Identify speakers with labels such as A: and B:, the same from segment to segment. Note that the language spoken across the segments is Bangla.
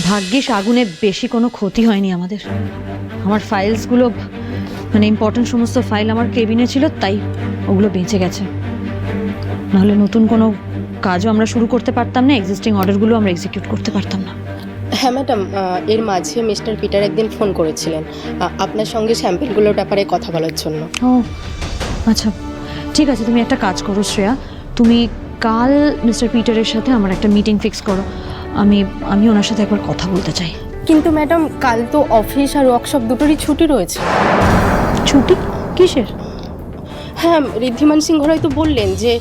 A: ভাগ্যিস আগুনে বেশি কোনো ক্ষতি হয়নি আমাদের। আমার ফাইলসগুলো মানে ইম্পর্টেন্ট সমস্ত ফাইল আমার কেবিনে ছিল তাই ওগুলো বেঁচে গেছে। নাহলে নতুন কোনো কাজও আমরা শুরু করতে পারতাম না এক্সিস্টিং অর্ডারগুলো আমরা এক্সিকিউট করতে পারতাম না।
B: হ্যাঁ ম্যাডাম এর মাঝে মিস্টার পিটার একদিন ফোন করেছিলেন। আপনার সঙ্গে স্যাম্পেলগুলোর ব্যাপারে কথা বলার জন্য।
A: ও আচ্ছা। ঠিক আছে তুমি একটা কাজ করো শ্রেয়া। তুমি কাল মিস্টার পিটারের সাথে আমার একটা মিটিং ফিক্স করো। আমি আমি ওনার সাথে একবার কথা বলতে চাই।
B: কিন্তু ম্যাডাম কাল তো অফিস আর ওয়ার্কশপ দুটোরই ছুটি রয়েছে।
A: ছুটি? কিসের?
B: হ্যাঁ ঋদ্ধিমান সিংহ রায় তো বললেন যে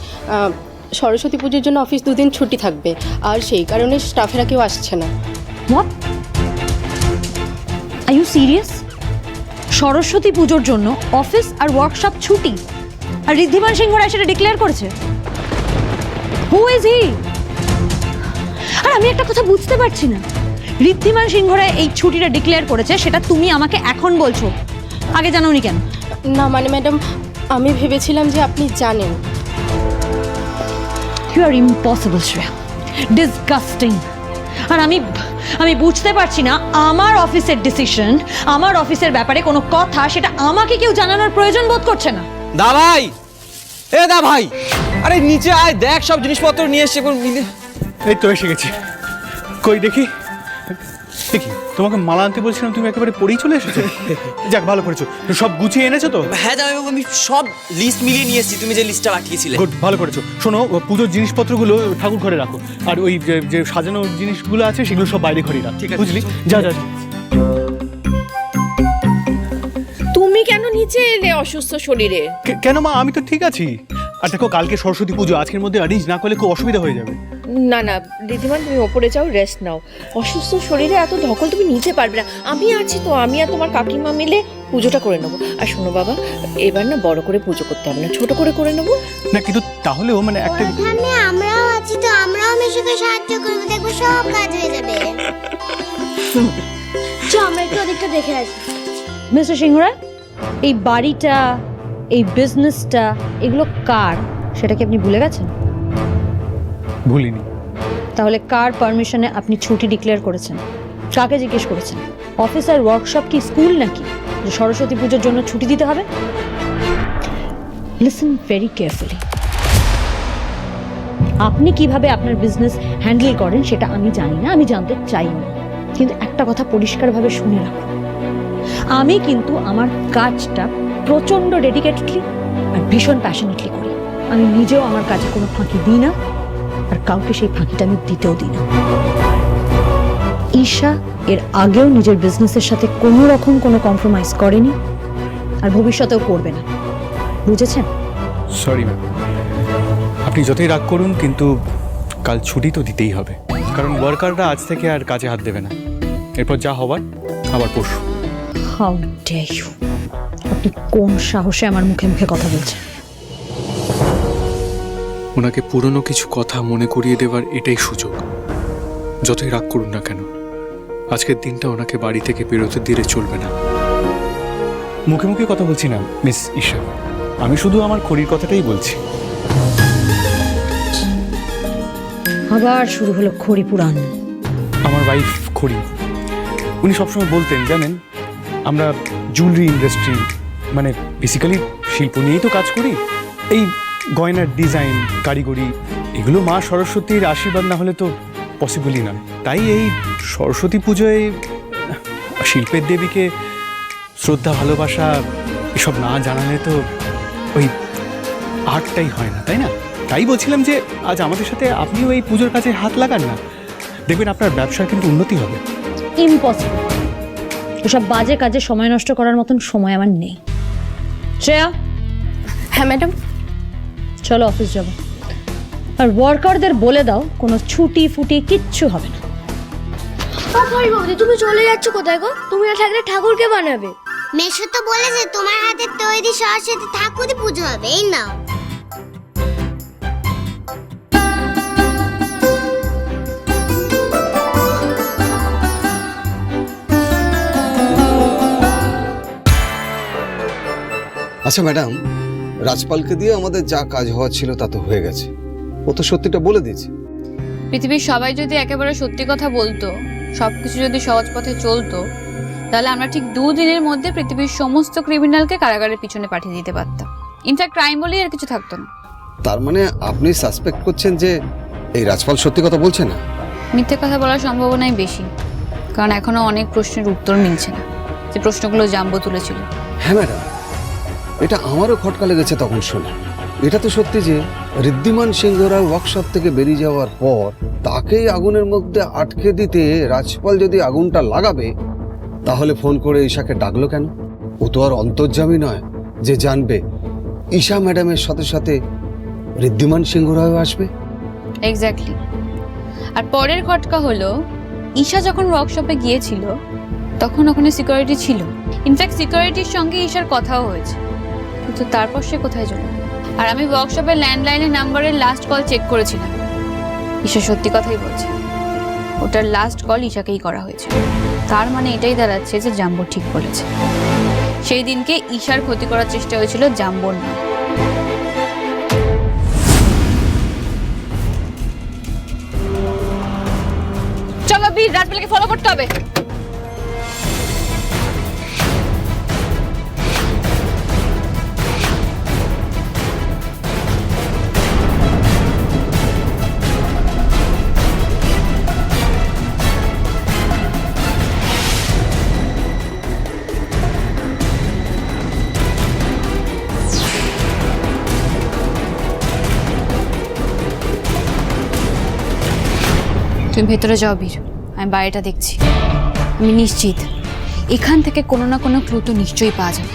B: সরস্বতী পুজোর জন্য অফিস দুদিন ছুটি থাকবে আর সেই কারণে স্টাফেরা কেউ আসছে না।
A: What are you serious Saraswati পুজোর জন্য অফিস আর ওয়ার্কশপ ছুটি? আর ঋদ্ধিমান সিংহ রায় সেটা ডিক্লেয়ার করেছে? হু ইজ হি আর আমি একটা কথা বুঝতে পারছি না। ঋদ্ধিমান সিংহরা এই ছুটিটা ডিক্লেয়ার করেছে সেটা তুমি আমাকে এখন বলছো। আগে জানোনি কেন?
B: না মানে ম্যাডাম আমি ভেবেছিলাম যে আপনি জানেন।
A: You are impossible Shreya disgusting আর আমি আমি বুঝতে পারছি না আমার অফিসের ডিসিশন আমার অফিসের ব্যাপারে কোনো কথা সেটা আমাকে কেউ জানানোর প্রয়োজন বোধ করছে না।
C: দা ভাই এ দা ভাই আরে নিচে আয় দেখ সব জিনিসপত্র নিয়ে এসছে কোন মিলে
D: এই তো এসে গেছি। কই দেখি? দেখি তোমাকে মালা আনতে বলছিলাম তুমি একেবারে পড়েই চলে এসেছ? যাক ভালো করেছ। সব গুছিয়ে এনেছো তো?
C: হ্যাঁ জামাই বাবু আমি সব লিস্ট মিলিয়ে নিয়ে এসেছি। তুমি যে লিস্টটা পাঠিয়েছিলে।
D: গুড ভালো করেছ। শোনো ও পুজোর জিনিসপত্রগুলো ঠাকুর ঘরে রাখো। আর ওই যে যে সাজানো জিনিসগুলো আছে সেগুলো সব বাইরে ঘরে রাখো।
C: ঠিক আছে।
D: বুঝলি? যা যা।
E: তুমি কেন নিচে এলে অসুস্থ শরীরে?
D: কে- কেন মা? আমি তো ঠিক আছি। আর দেখো কালকে সরস্বতী পুজো আজকের মধ্যে অ্যারেঞ্জ না করলে খুব অসুবিধা হয়ে যাবে।
E: না না দিদিমান তুমি ওপরে যাও রেস্ট নাও। অসুস্থ শরীরে এত ধকল তুমি নিতে পারবে না। আমি আছি তো আমি আর তোমার কাকিমা মিলে পুজোটা করে নেব। আর শোনো বাবা এবার না বড় করে পুজো করতে হবে না ছোট করে করে নেব।
D: না কিন্তু তাহলেও মানে একটা
F: ওখানে আমরাও আছি তো আমরাও মেশোকে সাহায্য করব দেখব সব কাজ হয়ে যাবে। চ আমরা একটু ওদিকটা দেখে আসি।
A: মিস্টার সিংহ রায় এই বাড়িটা এই বিজনেসটা এগুলো কার? সেটা কি আপনি ভুলে গেছেন?
D: ভুলিনি।
A: তাহলে কার পারমিশনে আপনি ছুটি ডিক্লেয়ার করেছেন? কাকে জিজ্ঞেস করেছেন? অফিসার ওয়ার্কশপ কি স্কুল নাকি? যে সরস্বতী পুজোর জন্য ছুটি দিতে হবে? লিসেন ভেরি কেয়ারফুলি আপনি কীভাবে আপনার বিজনেস হ্যান্ডেল করেন সেটা আমি জানি না আমি জানতে চাই না কিন্তু একটা কথা পরিষ্কারভাবে শুনে রাখুন। আমি কিন্তু আমার কাজটা প্রচণ্ড ডেডিকেটেডলি আর ভীষণ প্যাশনেটলি করি। আমি নিজেও আমার কাজে কোনো ফাঁকি দিই না আর কাউকে সেই ফাঁকিটা আমি দিতেও দিই না। ঈশা এর আগেও নিজের বিজনেসের সাথে কোনো রকম কোনো কম্প্রোমাইজ করেনি আর ভবিষ্যতেও করবে না। বুঝেছেন?
D: সরি ম্যাম আপনি যতই রাগ করুন, কিন্তু কাল ছুটি তো দিতেই হবে। কারণ ওয়ার্কাররা আজ থেকে আর কাজে হাত দেবে না। এরপর যা হবার আবার পরশু।
A: হাউ ডে ইউ আপনি কোন সাহসে আমার মুখে মুখে কথা বলছেন?
D: ওনাকে পুরনো কিছু কথা মনে করিয়ে দেওয়ার এটাই সুযোগ। যতই রাগ করুন না কেন আজকের দিনটা ওনাকে বাড়ি থেকে বেরোতে দিলে চলবে না। মুখে মুখে কথা বলছি না মিস ঈশা। আমি শুধু আমার খড়ির কথাটাই বলছি।
A: আবার শুরু হলো খড়ি পুরাণ।
D: আমার ওয়াইফ খড়ি। উনি সবসময় বলতেন জানেন আমরা জুয়েলারি ইন্ডাস্ট্রি মানে বেসিক্যালি শিল্প নিয়েই তো কাজ করি। এই গয়নার ডিজাইন কারিগরি, এগুলো মা সরস্বতীর আশীর্বাদ না হলে তো পসিবলই নয় তাই এই সরস্বতী পুজোয় শিল্পের দেবীকে শ্রদ্ধা, ভালোবাসা, এসব না জানালে তো ওই আর্টটাই হয় না, তাই না? তাই বলছিলাম যে আজ আমাদের সাথে আপনিও এই পুজোর কাছে হাত লাগান না। দেখবেন আপনার ব্যবসার কিন্তু উন্নতি হবে।
A: ইম্পসিবল ওসব বাজে কাজে সময় নষ্ট করার মতন সময় আমার নেই। শ্রেয়া?
B: হ্যাঁ ম্যাডাম।
A: চলো অফিস যাব। আর ওয়ার্কারদের বলে দাও কোনো ছুটি ফুটি কিচ্ছু হবে না।
F: তুমি চলে যাচ্ছ কোথায় গো? তুমি না থাকলে ঠাকুরকে বানাবে। মেশো তো বলেছে তোমার হাতে তৈরি সরস্বতী ঠাকুরই পুজো হবে এই নাও।
G: আচ্ছা ম্যাডাম রাজপালকে দিয়ে আমাদের যা কাজ হওয়ার ছিল তা তো হয়ে গেছে। ও তো সত্যিটা বলে দিয়েছে।
H: পৃথিবীর সবাই যদি একেবারে সত্যি কথা বলতো সব কিছু যদি সহজ পথে চলতো তাহলে আমরা ঠিক দুদিনের মধ্যে পৃথিবীর সমস্ত ক্রিমিনালকে কারাগারের পিছনে পাঠিয়ে দিতে পারতাম। ইনফ্যাক্ট ক্রাইম বলেই আর কিছু থাকতো না।
G: তার মানে আপনি সাসপেক্ট করছেন যে এই রাজপাল সত্যি কথা বলছে না?
H: মিথ্যে কথা বলার সম্ভাবনাই বেশি কারণ এখনও অনেক প্রশ্নের উত্তর মিলছে না। যে প্রশ্নগুলো জাম্বো তুলেছিল।
G: হ্যাঁ ম্যাডাম। এটা আমারও খটকা লেগেছে তখন শুনে। এটা তো সত্যি যে, ঋদ্ধিমান সিংহরা ওয়ার্কশপ থেকে বেরিয়ে যাওয়ার পর তাকেই আগুনের মধ্যে আটকে দিতে রাজপাল যদি আগুনটা লাগাবে, তাহলে ফোন করে ঈশাকে ডাকলো কেন? ও তো আর অন্তর্জামী নয়, যে জানবে ঈশা ম্যাডামের সাথে সাথে ঋদ্ধিমান সিংহরাও আসবে।
H: এক্স্যাক্টলি আর পরের খটকা হলো, ঈশা যখন ওয়ার্কশপে গিয়েছিল, তখন ওখানে সিকিউরিটি ছিল। ইনফ্যাক্ট সিকিউরিটির সঙ্গে ঈশার কথাও হয়েছে। কিন্তু তারপর সে কোথায় চলে আর আমি ওয়ার্কশপের ল্যান্ডলাইনের নাম্বারের লাস্ট কল চেক করেছিলাম। ঈশা সত্যি কথাই বলছে। ওটার লাস্ট কল ঈশাকেই করা হয়েছে। তার মানে এটাই দাঁড়াচ্ছে যে জাম্বো ঠিক বলেছে। সেই দিনকে ঈশার ক্ষতি করার চেষ্টা হয়েছিল জাম্বোর না
A: চলো, বীর রাজপালকে ফলো করতে হবে।
H: তুমি ভেতরে যাও বীর। আমি বাইরেটা দেখছি। আমি নিশ্চিত। এখান থেকে কোনো না কোনো ক্লু তো নিশ্চয়ই পাওয়া যাবে।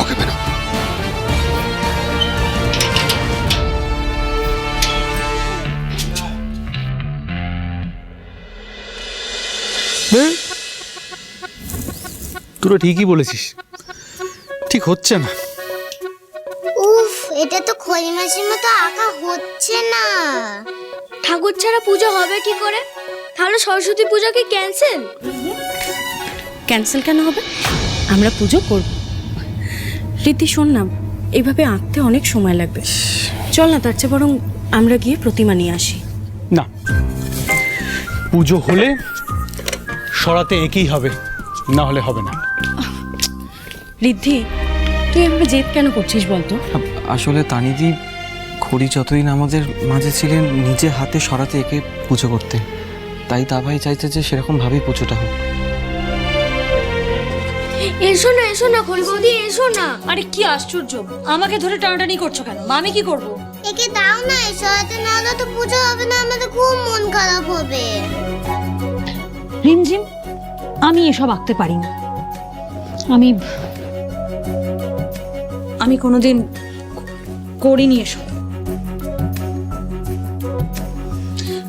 G: Okay madam.
D: তোরা ঠিকই বলেছিস। ঠিক হচ্ছে না।
F: উফ এটা তো খড়ি মাসের মতো আঁকা হচ্ছে না।
I: ঠাকুর ছাড়া পুজো হবে কি করে? তাহলে সরস্বতী পুজো কি ক্যান্সেল
B: ক্যান্সেল কেন হবে? আমরা পুজো করব। রীতি শোন না এইভাবে আঁকতে অনেক সময় লাগবে। চল না তার চেয়ে বরং আমরা গিয়ে প্রতিমা নিয়ে আসি।
D: না। পুজো হলে সরাতে একই হবে না হলে হবে না।
B: ঋদ্ধি তুই এভাবে জেদ কেন করছিস বলতো?
C: আসলে তানিদি খড়ি যতদিন আমাদের মাঝে ছিলেন নিজে হাতে সরাতে একে পুজো করতে। তাই তা ভাই চাইছে যে সেরকম ভাবেই পুজোটা হোক।
I: এসো না এসো না খড়ি বৌদি এসো না।
A: আরে কি আশ্চর্য। আমাকে ধরে টানাটানি করছ কেন? আমি কি করব?
F: একে দাও না সরাতে না হলে তো পুজো হবে না আমাদের খুব মন খারাপ হবে।
A: রিমঝিম আমি এসব আঁকতে পারি না। আমি আমি কোনোদিন করিনি এসব।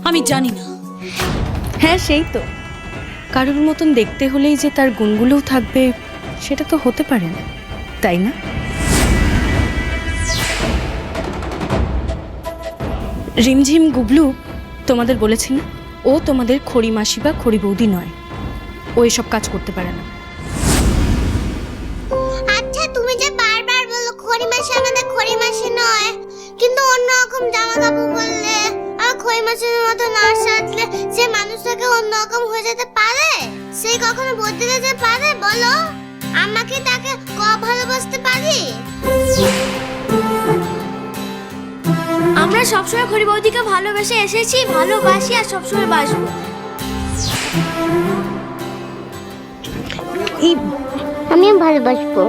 A: আমি জানি না।
B: হ্যাঁ সেই তো। কারোর মতন দেখতে হলেই যে তার গুণগুলোও থাকবে সেটা তো হতে পারে না। তাই না? রিমঝিম গুবলু তোমাদের বলেছি না ও তোমাদের খড়ি মাসি বা খড়ি বৌদি নয়। ও এসব কাজ করতে পারে না।
F: আচ্ছা তুমি যে বারবার বলো খড়ি মাসে আমাদের খড়ি মাসে নয় কিন্তু অন্য রকম জামা কাপড় খড়ি মাসের মতো না সাজলে সে মানুষটাকে অন্য রকম হয়ে যেতে পারে? সে কখনো বদলে যেতে পারে? বলো। আমাকে তাকে ক ভালোবাসতে পারি?
I: আমরা সবসময় খড়ি বৌদিকে ভালোবেসে এসেছি ভালোবাসি আর সবসময় বাসবো।
F: আমিও ভালোবাসবো।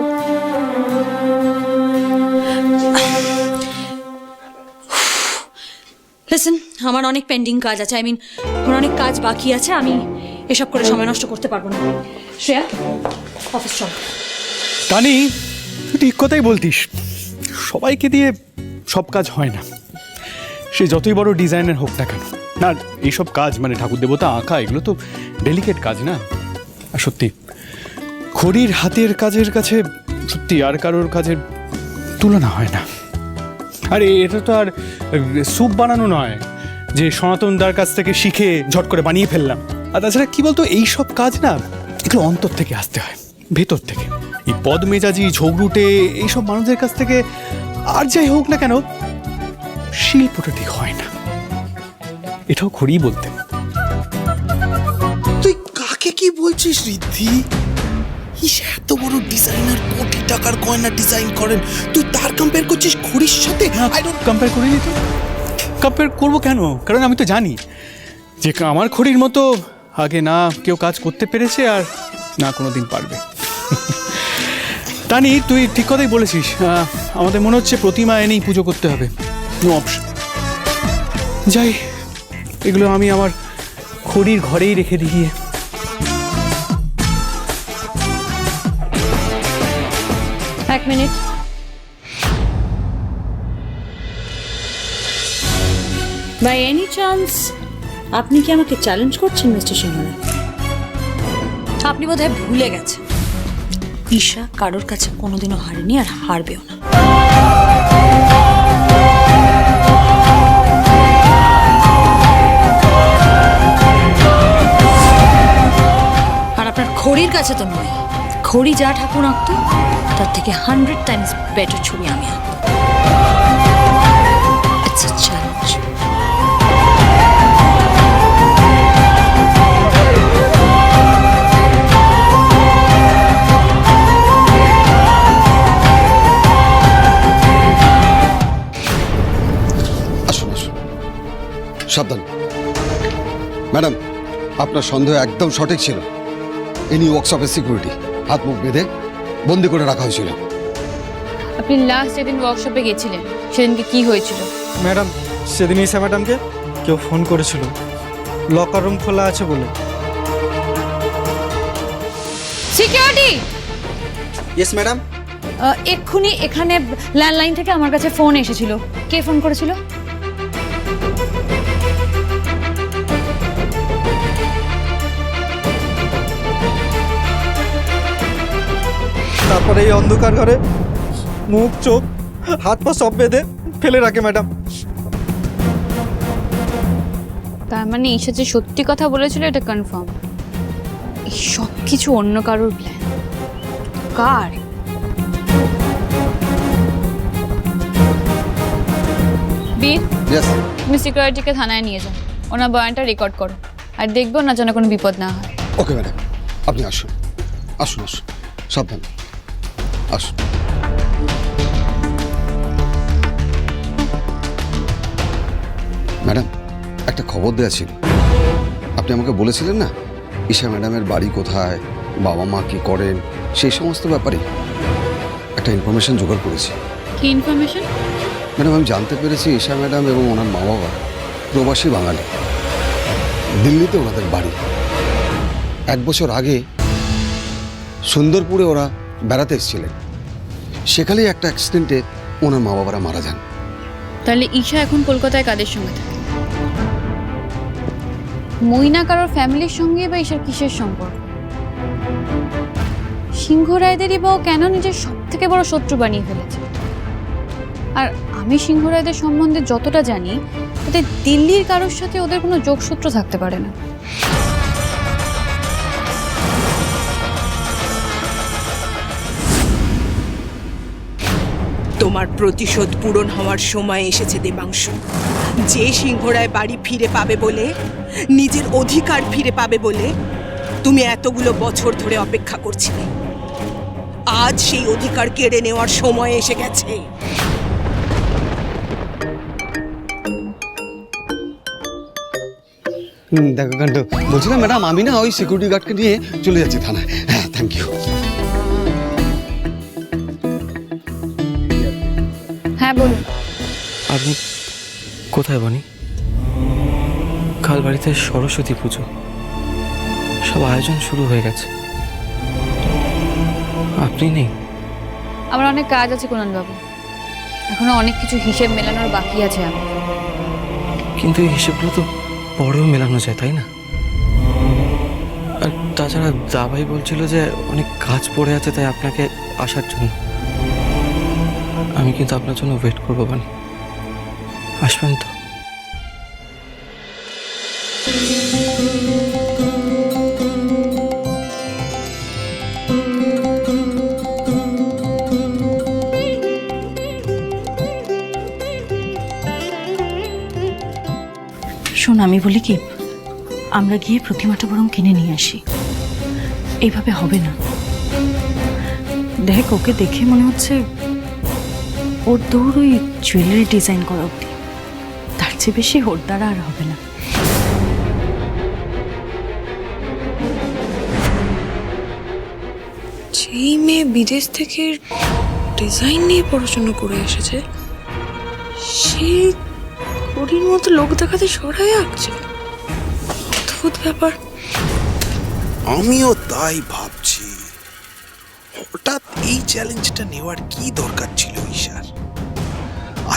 A: লিসেন আমার অনেক পেন্ডিং কাজ আছে। আই মিন আমার অনেক কাজ বাকি আছে, আমি এসব করে সময় নষ্ট করতে পারব না। শ্রেয়া অফিস চল।
D: টানি তুই ঠিক কথাই বলতিস। সবাইকে দিয়ে সব কাজ হয় না। সে যতই বড় ডিজাইনার হোক না কেন। না, এইসব কাজ মানে ঠাকুর দেবতা, আঁকা, এগুলো তো ডেলিকেট কাজ না? আর সত্যি, খড়ির হাতের কাজের কাছে সত্যি আর কারোর কাজের তুলনা হয় না। আর, এটা তো আর স্যুপ বানানো নয়, যে সনাতন দার কাছ থেকে শিখে ঝট করে বানিয়ে ফেললাম। আর তাছাড়া কি বলতো, এই সব কাজ না এগুলো অন্তর থেকে আসতে হয়, ভেতর থেকে। এই পদ মেজাজি ঝগড়ুটে এইসব মানুষদের কাছ থেকে আর যাই হোক না কেন শিল্পটা ঠিক হয় না। এটাও খড়িই বলতেন।
J: তুই কাকে কি বলছিস রিদ্ধি এত বড় ডিজাইনার কোটি টাকার গয়না ডিজাইন করেন? তুই তার কম্পেয়ার করছিস ঘড়ির সাথে? আই ডোন্ট
D: কম্পেয়ার করিনি তো। কম্পেয়ার করব কেন? কারণ আমি তো জানি যে আমার খড়ির মতো আগে না কেউ কাজ করতে পেরেছে আর না কোনো দিন পারবে। তানি তুই ঠিক কথাই বলেছিস। আমাদের মনে হচ্ছে প্রতিমা এনেই পুজো করতে হবে। নো অপশন যাই এগুলো আমি আমার খড়ির ঘরেই রেখে দিই।
A: মিনিট।
B: বাই এনি চান্স আপনি কি আমাকে চ্যালেঞ্জ করছেন মিস্টার সিংহরা
A: আপনি বোধহয় ভুলে গেছেন। ঈশা কারোর কাছে কোনোদিনও হারেনি আর হারবেও না। আর আপনার খড়ির কাছে তো নয়। খড়ি যা ঠাকুর আঁকতো, তার থেকে হান্ড্রেড টাইমস বেটার ছবি আমি ইটস চ্যালেঞ্জ
G: সাবধান। ম্যাডাম, আপনার সন্দেহ একদম সঠিক ছিল। ইনি ওয়ার্কশপের সিকিউরিটি হাত মুখ বেঁধে বন্দি করে রাখা হয়েছিল।
H: আপনি লাস্ট যেদিন ওয়ার্কশপে গেছিলেন সেদিনকে কি হয়েছিল?
K: ম্যাডাম সেদিন ইসা ম্যাডামকে কেউ ফোন করেছিল। লকার রুম খোলা আছে বলে।
H: সিকিউরিটি
K: ইয়েস ম্যাডাম
A: এক্ষুনি এখানে ল্যান্ডলাইন থেকে আমার কাছে ফোন এসেছিল। কে ফোন করেছিল?
K: তারপরে এই অন্ধকার ঘরে মুখ চোখ হাত পা সব বেঁধে ফেলে রাখে ম্যাডাম।
H: তার মানে ঈশা যে সত্যি কথা বলেছিল এটা কনফার্ম এই সব কিছু অন্য কারোর প্ল্যান কার? বীর তুমি সিকিউরিটিকে থানায় নিয়ে যাও। ওনার বয়ানটা রেকর্ড করো। আর দেখব না যেন কোনো বিপদ না হয়।
G: ওকে ম্যাডাম আপনি আসুন। আসুন আসুন। সাবধান। আসুন। ম্যাডাম একটা খবর দেওয়া ছিল। আপনি আমাকে বলেছিলেন না ঈশা ম্যাডামের বাড়ি কোথায় বাবা মা কি করেন সেই সমস্ত ব্যাপারে। একটা ইনফরমেশন জোগাড় করেছি।
H: কি ইনফরমেশন
G: ম্যাডাম আমি জানতে পেরেছি ঈশা ম্যাডাম এবং ওনার মা বাবা প্রবাসী বাঙালি। দিল্লিতে ওনাদের বাড়ি। এক বছর আগে সুন্দরপুরে ওরা বেড়াতে এসেছিলেন। সেখানেই একটা অ্যাক্সিডেন্টে ওনার মা বাবারা মারা যান।
H: তাহলে ঈশা এখন কলকাতায় কাদের সঙ্গে থাকে? মইনা কারোর ফ্যামিলির সঙ্গে বা ঈশার কিসের সম্পর্ক? সিংহ রায়দেরই বা কেন নিজের সব থেকে বড় শত্রু বানিয়ে ফেলেছে? আর আমি সিংহ রায়দের সম্বন্ধে যতটা জানি তাতে দিল্লির কারোর সাথে ওদের কোনো যোগসূত্র থাকতে পারে না।
L: তোমার প্রতিশোধ পূরণ হওয়ার সময় এসেছে দেবাংশু। যে সিংহরায় বাড়ি ফিরে পাবে বলে, নিজের অধিকার ফিরে পাবে বলে তুমি এতগুলো বছর ধরে অপেক্ষা করছিলে। আজ সেই অধিকার কেড়ে নেওয়ার সময় এসে গেছে।
G: দেখো কাণ্ড। বলছিলাম, ম্যাডাম, আমি না ওই সিকিউরিটি গার্ডকে নিয়ে চলে যাচ্ছি থানায়। হ্যাঁ থ্যাংক ইউ
H: হ্যাঁ বলুন।
C: আপনি কোথায় বনি? কাল বাড়িতে সরস্বতী পুজো। সব আয়োজন শুরু হয়ে গেছে। আপনি নেই?
H: আমার অনেক কাজ আছে কোনান বাবু এখনও অনেক কিছু হিসেব মেলানোর বাকি আছে আমার।
C: কিন্তু এই হিসেবগুলো তো পরেও মেলানো যায় তাই না? আর তাছাড়া দাবাই বলছিল যে অনেক কাজ পড়ে আছে তাই আপনাকে আসার জন্য। আমি কিন্তু আপনার জন্য ওয়েট করব, বানি। আসবেন তো?
B: শোন, আমি বলি কি, আমরা গিয়ে প্রতিমাটা বরং কিনে নিয়ে আসি। এইভাবে হবে না। দেখ, ওকে দেখে মনে হচ্ছে ওর দৌড় ওই জুয়েলারি ডিজাইন করা অব্দি তার চেয়ে বেশি ওর দ্বারা আর হবে না।
E: যেই মেয়ে বিদেশ থেকে ডিজাইন নিয়ে পড়াশোনা করে এসেছে সে ঘড়ির মতো লোক দেখাতে সরাই আঁকছে। অদ্ভুত ব্যাপার।
J: আমিও তাই ভাবছি। হঠাৎ এই চ্যালেঞ্জটা নেওয়ার কি দরকার ছিল ঈশার?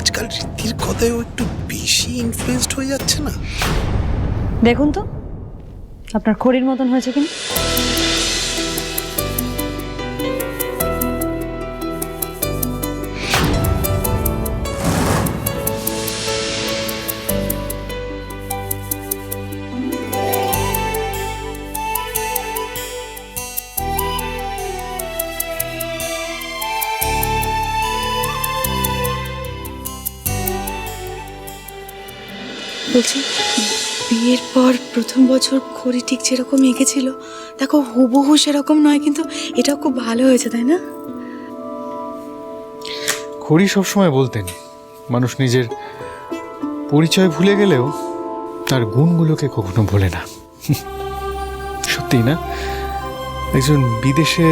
J: আজকাল রীতির কথায়ও একটু বেশি ইনফ্লুয়েসড হয়ে যাচ্ছে না?
A: দেখুন তো, আপনার খড়ির মতন হয়েছে কিনা?
E: বলছি, বিয়ের পর প্রথম বছর খড়ি ঠিক যেরকম এঁকেছিল, দেখো হুবহু সেরকম নয়, কিন্তু এটাও খুব ভালো হয়েছে, তাই না?
D: খড়ি সবসময় বলতেন, মানুষ নিজের পরিচয় ভুলে গেলেও তার গুণগুলোকে কখনো ভোলে না। সত্যি না? একজন বিদেশে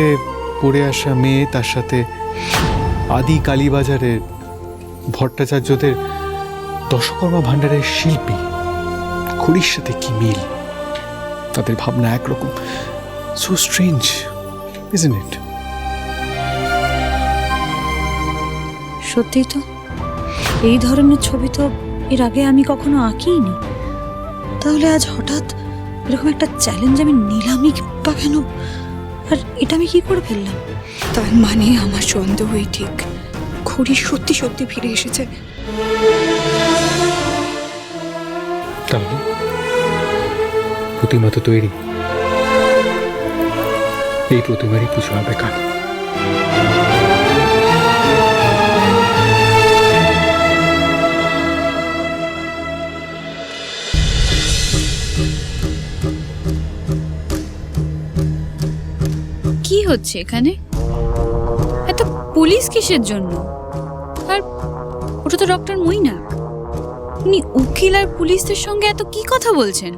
D: পড়ে আসা মেয়ে, তার সাথে আদি কালীবাজারের ভট্টাচার্যদের দশকর্মা ভাণ্ডারের শিল্পী, খড়ির সাথে কি মিল? তাদের ভাবনা একরকম। সো স্ট্রেঞ্জ ইজন্ট ইট
A: সত্যিই তো, এই ধরনের ছবি তো এর আগে আমি কখনো আঁকিনি তাহলে আজ হঠাৎ এরকম একটা চ্যালেঞ্জ আমি নিলামই বা কেন? আর এটা আমি কি করে ফেললাম?
E: তার মানে আমার সন্দেহই ঠিক। খড়ি সত্যি সত্যি ফিরে এসেছে।
D: তাহলে প্রতিমা তো তৈরি। এই প্রতিমারই পুজো হবে কাল।
H: কি হচ্ছে এখানে? এত পুলিশ কিসের জন্য? আর ওটা তো ডক্টর মইনাক উনি উকিল আর পুলিশদের সঙ্গে এত কি কথা বলছেন?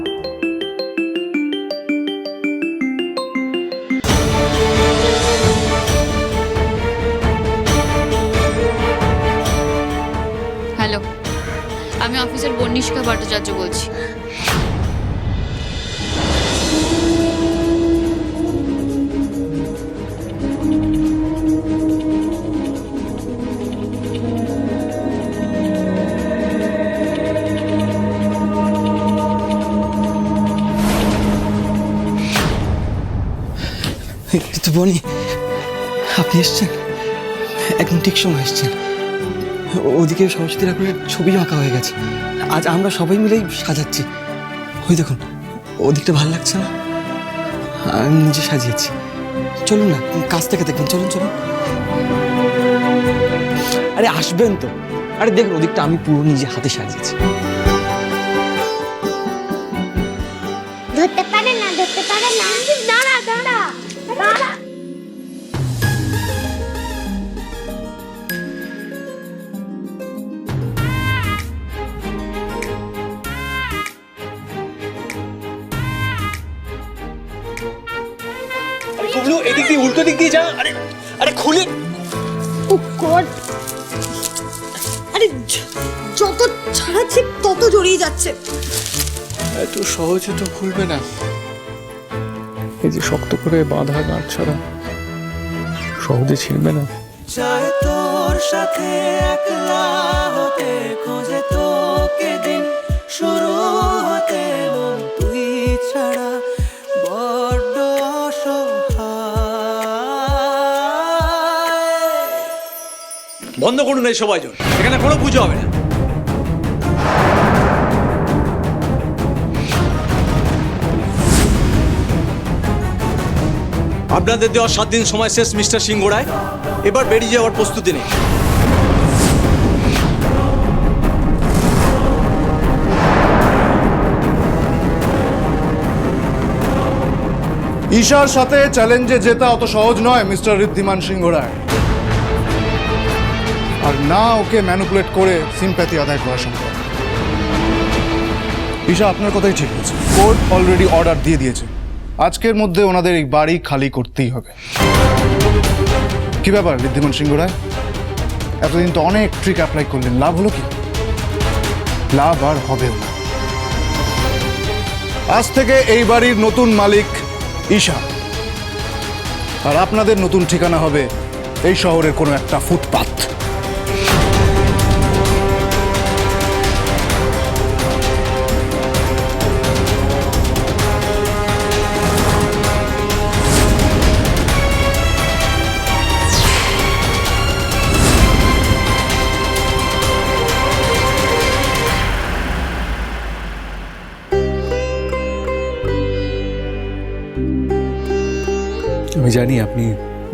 H: হ্যালো আমি অফিসের বর্ণিষ্কা ভট্টাচার্য বলছি।
F: কিন্তু বনি, আপনি এসছেন? একদম ঠিক সময় এসছেন। ওদিকে সরস্বতী ঠাকুরের ছবি আঁকা হয়ে গেছে। আজ আমরা সবাই মিলেই সাজাচ্ছি। ওই দেখুন, ওদিকটা ভালো লাগছে না? আমি নিজে সাজিয়েছি। চলুন না, কাছ থেকে দেখবেন চলুন চলুন। আরে, আসবেন তো। আরে, দেখুন, ওদিকটা আমি পুরো নিজে হাতে সাজিয়েছি। এদিক দিয়ে উল্টো দিক দিয়ে যা। আরে আরে খুলে।
A: Oh god. আরে যত ছাড়াচ্ছি তত জড়িয়ে যাচ্ছে।
D: এত সহজে তো খুলবে না। এই যে শক্ত করে বাঁধা গাঁট ছাড়া সহজে ছিঁড়বে না।
J: চায় তোর সাথে একলা হতে খোঁজে তোকে দিন। শুরু হতে তুই ছাড়া।
M: বন্ধ করুন এই সবাই জন এখানে কোনো পুজো হবে না। আপনাদের দেওয়া সাত দিন সময় শেষ, মিস্টার সিংহ রায় এবার বেরিয়ে যাওয়ার প্রস্তুতি নেই
N: ঈশার সাথে চ্যালেঞ্জে জেতা অত সহজ নয়, মিস্টার ঋদ্ধিমান সিংহ রায় আর না ওকে ম্যানুপুলেট করে সিম্প্যাথি আদায় করা সম্ভব। ঈশা, আপনার কথাই ঠিক আছে কোর্ট অলরেডি অর্ডার দিয়ে দিয়েছে। আজকের মধ্যে ওনাদের এই বাড়ি খালি করতেই হবে। কি ব্যাপার ঋদ্ধিমান সিংহ রায়? এতদিন তো অনেক ট্রিক অ্যাপ্লাই করলেন। লাভ হলো কি? লাভ আর হবেও না। আজ থেকে এই বাড়ির নতুন মালিক ঈশা। আর আপনাদের নতুন ঠিকানা হবে এই শহরের কোনো একটা ফুটপাথ
D: আমি জানি আপনি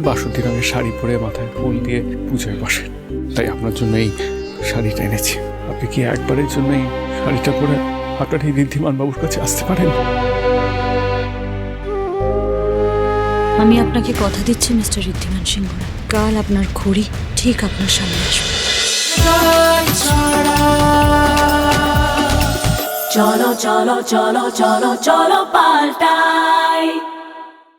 D: বাসন্তী রঙের শাড়ি পরে মাথায় ফুল দিয়ে পুজোয় বসেন। তাই আপনার জন্য এই শাড়িটা এনেছি। আপনি কি একবারের জন্য এই শাড়িটা পরে আপনার এই ঋদ্ধিমান বাবুর কাছে আসতে পারেন?
A: আমি আপনাকে কথা দিচ্ছি মিস্টার ঋদ্ধিমান সিংহ। কাল আপনার ঘড়ি ঠিক আপনার সামনে আসবে।
O: চলো চলো চলো চলো চলো পাল্টাই।